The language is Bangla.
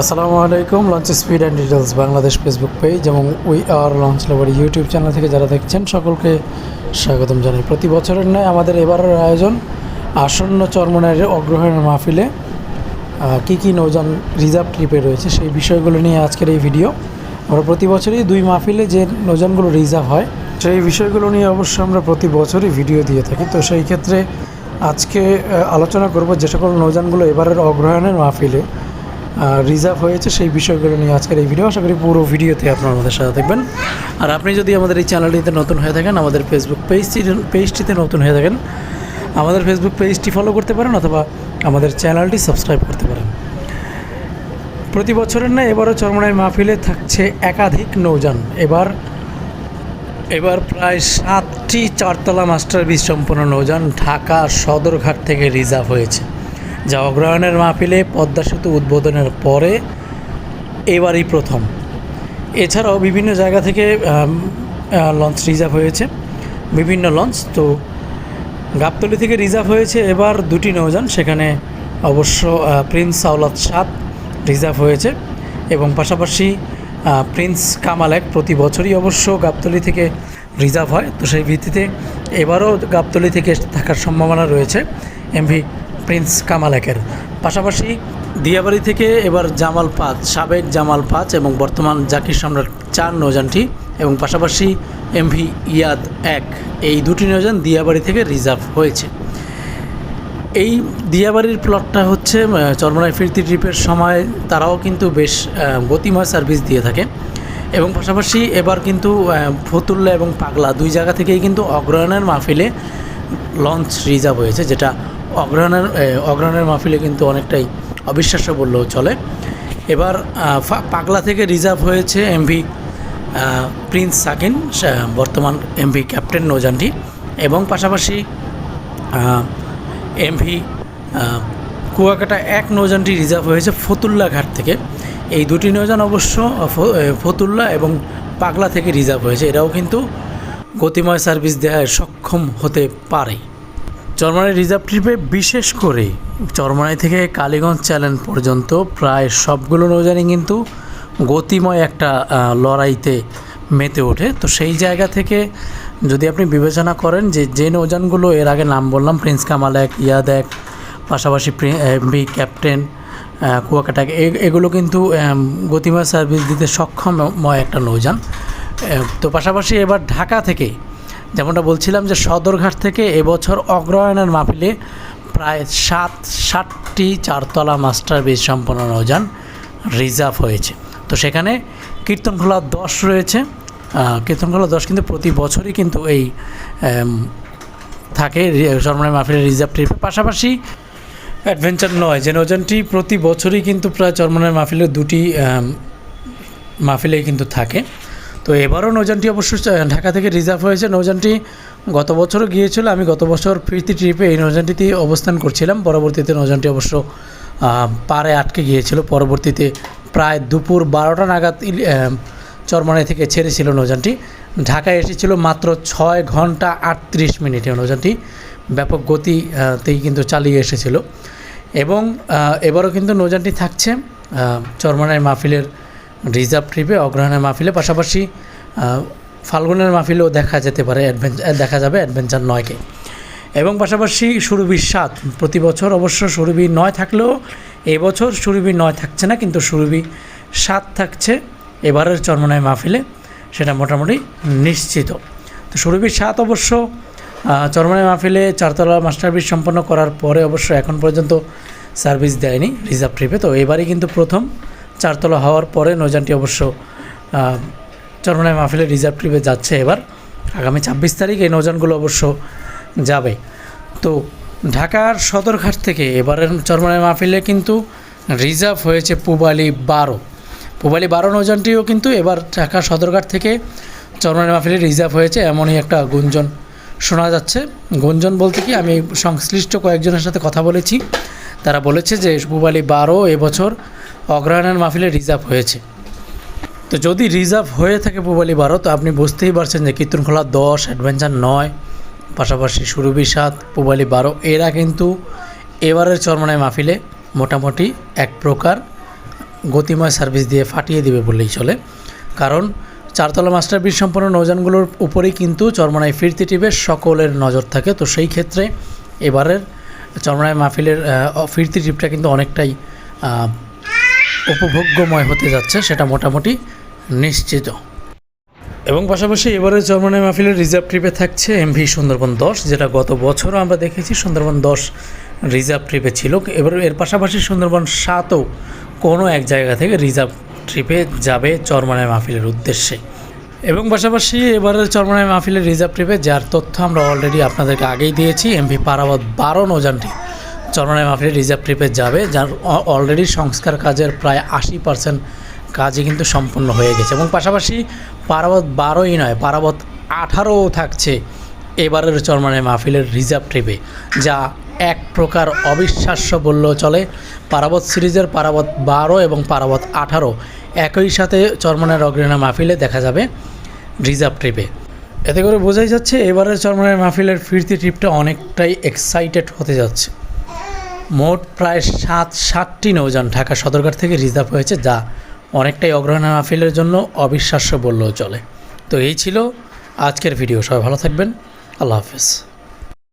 আসসালামু আলাইকুম launch speed and details Bangladesh Facebook page এবং we are launch lover YouTube channel থেকে যারা দেখছেন সকলকে স্বাগতম জানাই। প্রতি বছরের ন্যায় আমাদের এবারের আয়োজন আসন্ন চরমনের অগ্রহায়ণ মাহফিলে কী কী নৌযান রিজার্ভ ট্রিপে রয়েছে সেই বিষয়গুলো নিয়ে আজকের এই ভিডিও আমরা প্রতি বছরই দুই মাহফিলে যে নৌযানগুলো রিজার্ভ হয়, সেই বিষয়গুলো নিয়ে অবশ্য আমরা প্রতি বছরই ভিডিও দিয়ে থাকি। তো সেই ক্ষেত্রে আজকে আলোচনা করব যে সকল নৌযানগুলো এবারের অগ্রহায়ণের মাহফিলে রিজার্ভ হয়েছে সেই বিষয়গুলো নিয়ে আজকের এই ভিডিও আশা করি পুরো ভিডিওতে আপনারা আমাদের সাথে দেখবেন আর আপনি যদি আমাদের এই চ্যানেলটিতে নতুন হয়ে থাকেন, আমাদের ফেসবুক পেজটি পেজটিতে নতুন হয়ে থাকেন, আমাদের ফেসবুক পেজটি ফলো করতে পারেন অথবা আমাদের চ্যানেলটি সাবস্ক্রাইব করতে পারেন। প্রতি বছরের না এবারও চরমনাই মাহফিলে থাকছে একাধিক নৌযান। এবার এবার প্রায় সাতটি চারতলা মাস্টার বীজ সম্পন্ন নৌযান ঢাকা সদরঘাট থেকে রিজার্ভ হয়েছে। যা অগ্রহায়ণের মাহফিলে পদ্মা সেতু উদ্বোধনের পরে এবারই প্রথম। এছাড়াও বিভিন্ন জায়গা থেকে লঞ্চ রিজার্ভ হয়েছে। বিভিন্ন লঞ্চ, তো গাবতলি থেকে রিজার্ভ হয়েছে। এবার দুটি নৌযান, সেখানে অবশ্য প্রিন্স সাওলাত সাত রিজার্ভ হয়েছে এবং পাশাপাশি প্রিন্স কামাল এক প্রতি বছরই অবশ্য গাবতলি থেকে রিজার্ভ হয়। তো সেই ভিত্তিতে এবারও গাবতলি থেকে থাকার সম্ভাবনা রয়েছে। এমভি প্রিন্স কামাল একের পাশাপাশি দিয়াবাড়ি থেকে এবার জামাল পাঁচ, সাবেক জামাল পাঁচ এবং বর্তমান জাকির সম্রাট চার নৌযানটি এবং পাশাপাশি এমভি ইয়াদ এক। এই দুটি নৌযান দিয়াবাড়ি থেকে রিজার্ভ হয়েছে। এই দিয়াবাড়ির প্লটটা হচ্ছে চরমনায় ফিরতি ট্রিপের সময় তারাও কিন্তু বেশ গতিময় সার্ভিস দিয়ে থাকে। এবং পাশাপাশি এবার কিন্তু ফতুল্লা এবং পাগলা দুই জায়গা থেকেই কিন্তু অগ্রহায়ণের মাহফিলে লঞ্চ রিজার্ভ হয়েছে, যেটা অগ্রহণের অগ্রহায়ণের মাহফিলে কিন্তু অনেকটাই অবিশ্বাস্য বললেও চলে। এবার পাগলা থেকে রিজার্ভ হয়েছে এমভি প্রিন্স সাকিন বর্তমান এমভি ক্যাপ্টেন নৌযানটি এবং পাশাপাশি এমভি কুয়াকাটা এক নৌযানটি রিজার্ভ হয়েছে ফতুল্লা ঘাট থেকে। এই দুটি নৌযান অবশ্য ফতুল্লা এবং পাগলা থেকে রিজার্ভ হয়েছে। এরাও কিন্তু গতিময় সার্ভিস দেওয়ায় সক্ষম হতে পারে। চরমানাই রিজার্ভ ট্রিপে বিশেষ করে চরমানাই থেকে কালীগঞ্জ চ্যালেঞ্জ পর্যন্ত প্রায় সবগুলো নৌযানই কিন্তু গতিময় একটা লড়াইতে মেতে ওঠে। তো সেই জায়গা থেকে যদি আপনি বিবেচনা করেন যে যে নৌযানগুলো এর আগে নাম বললাম, প্রিন্স কামাল এক, ইয়াদ এক, পাশাপাশি এমবি, ক্যাপ্টেন কুয়াকাটাক এগুলো কিন্তু গতিময় সার্ভিস দিতে সক্ষমময় একটা নৌযান। তো পাশাপাশি এবার ঢাকা থেকে যেমনটা বলছিলাম যে সদরঘাট থেকে এবছর অগ্রহায়ণের মাহফিলে প্রায় সাত, ষাটটি চারতলা মাস্টার বেজ সম্পন্ন নৌযান রিজার্ভ হয়েছে। তো সেখানে কীর্তনখোলা দশ রয়েছে। কীর্তনখোলা দশ কিন্তু প্রতি বছরই কিন্তু এই থাকে সরমানের মাহফিলের রিজার্ভ ট্রিপের পাশাপাশি অ্যাডভেঞ্চার নয়, যে নৌযানটি প্রতি বছরই কিন্তু প্রায় চরমনের মাহফিলের দুটি মাহফিলেই কিন্তু থাকে। তো এবারও নৌজানটি অবশ্য ঢাকা থেকে রিজার্ভ হয়েছে। নৌযানটি গত বছরও গিয়েছিল। আমি গত বছর ফিরতি ট্রিপে এই নৌযানটিতে অবস্থান করছিলাম। পরবর্তীতে নৌজানটি অবশ্য পাড়ে আটকে গিয়েছিল। পরবর্তীতে প্রায় দুপুর বারোটা নাগাদ চরমানাই থেকে ছেড়েছিল নৌযানটি। ঢাকায় এসেছিল মাত্র ছয় ঘণ্টা আটত্রিশ মিনিটে নৌযানটি। ব্যাপক গতিতেই কিন্তু চালিয়ে এসেছিল। এবং এবারও কিন্তু নৌযানটি থাকছে আহ, চরমানাই মাহফিলের রিজার্ভ ট্রিপে অগ্রহণের মাহফিলে, পাশাপাশি ফাল্গুনের মাহফিলেও দেখা যেতে পারে অ্যাডভেঞ্চার দেখা যাবে অ্যাডভেঞ্চার নয়কে। এবং পাশাপাশি সুরভির সাত, প্রতি বছর অবশ্য সুরভি নয় থাকলেও এবছর সুরভি নয় থাকছে না, কিন্তু সুরভি সাত থাকছে এবারের চরমনায় মাহফিলে, সেটা মোটামুটি নিশ্চিত। তো সুরভির সাত অবশ্য চরমনায় মাহফিলে চারতলা মাস্টারবিজ সম্পন্ন করার পরে অবশ্য এখন পর্যন্ত সার্ভিস দেয়নি রিজার্ভ ট্রিপে, তো এবারই কিন্তু প্রথম চারতলা হওয়ার পরে নৌযানটি অবশ্য চরমনায় মাহফিলে রিজার্ভ ট্রিপে যাচ্ছে এবার। আগামী ছাব্বিশ তারিখ এই নৌযানগুলো অবশ্য যাবে। তো ঢাকার সদরঘাট থেকে এবারের চরমনায় মাহফিলে কিন্তু রিজার্ভ হয়েছে পুবালি বারো। পুবালি বারো নৌযানটিও কিন্তু এবার ঢাকা সদরঘাট থেকে চরমনায় মাহফিলে রিজার্ভ হয়েছে এমনই একটা গুঞ্জন শোনা যাচ্ছে। গুঞ্জন বলতে কি, আমি সংশ্লিষ্ট কয়েকজনের সাথে কথা বলেছি। তারা বলেছে যে পুবালি বারো এবছর অগ্রহায়ণের মাহফিলে রিজার্ভ হয়েছে। তো যদি রিজার্ভ হয়ে থাকে পুবালি বারো, তো আপনি বুঝতেই পারছেন যে কীর্তনখোলা দশ অ্যাডভেঞ্চার নয়, পাশাপাশি সুরভি সাত পুবালি বারো, এরা কিন্তু এবারের চরমনায় মাহফিলে মোটামুটি এক প্রকার গতিময় সার্ভিস দিয়ে ফাটিয়ে দিবে বললেই চলে। কারণ চারতলা মাস্টার ব্রিজ সম্পন্ন নৌযানগুলোর উপরেই কিন্তু চরমনায় ফিরতি টিপের সকলের নজর থাকে। তো সেই ক্ষেত্রে এবারের চরমনায় মাহফিলের ফিরতি ট্রিপটা কিন্তু অনেকটাই উপভোগ্যময় হতে যাচ্ছে, সেটা মোটামুটি নিশ্চিত। এবং পাশাপাশি এবারে চরমনায় মাহফিলের রিজার্ভ ট্রিপে থাকছে এমভি সুন্দরবন দশ, যেটা গত বছরও আমরা দেখেছি সুন্দরবন দশ রিজার্ভ ট্রিপে ছিল। এবার এর পাশাপাশি সুন্দরবন সাতও কোনো এক জায়গা থেকে রিজার্ভ ট্রিপে যাবে চরমানায় মাহফিলের উদ্দেশ্যে। এবং পাশাপাশি এবারের চরমনায় মাহফিলের রিজার্ভ ট্রিপে যার তথ্য আমরা অলরেডি আপনাদেরকে আগেই দিয়েছি, এমভি পারাবত বারো নৌযানটি। চরমনায় মাহফিলের রিজার্ভ ট্রিপে যাবে, যার অলরেডি সংস্কার কাজের প্রায় আশি পার্সেন্ট কাজই কিন্তু সম্পূর্ণ হয়ে গেছে। এবং পাশাপাশি পারাবত বারোই নয়, পারাবত আঠারোও থাকছে এবারের চরমানের মাহফিলের রিজার্ভ ট্রিপে, যা এক প্রকার অবিশ্বাস্য বললেও চলে। পারাবত সিরিজের পারাবত বারো এবং পারাবত আঠারো একই সাথে চরমানের অগ্রণা মাহফিলে দেখা যাবে রিজার্ভ ট্রিপে। এতে করে বোঝাই যাচ্ছে, এবারের চরমানের মাহফিলের ফিরতি ট্রিপটা অনেকটাই এক্সাইটেড হতে যাচ্ছে। মোট প্রায় সাত, সাতটি নৌযান ঢাকা সদরঘাট থেকে রিজার্ভ হয়েছে, যা অনেকটাই অগ্রহণ মাহফিলের জন্য অবিশ্বাস্য বললেও চলে। তো এই ছিল আজকের ভিডিও। সবাই ভালো থাকবেন। আল্লাহ হাফেজ।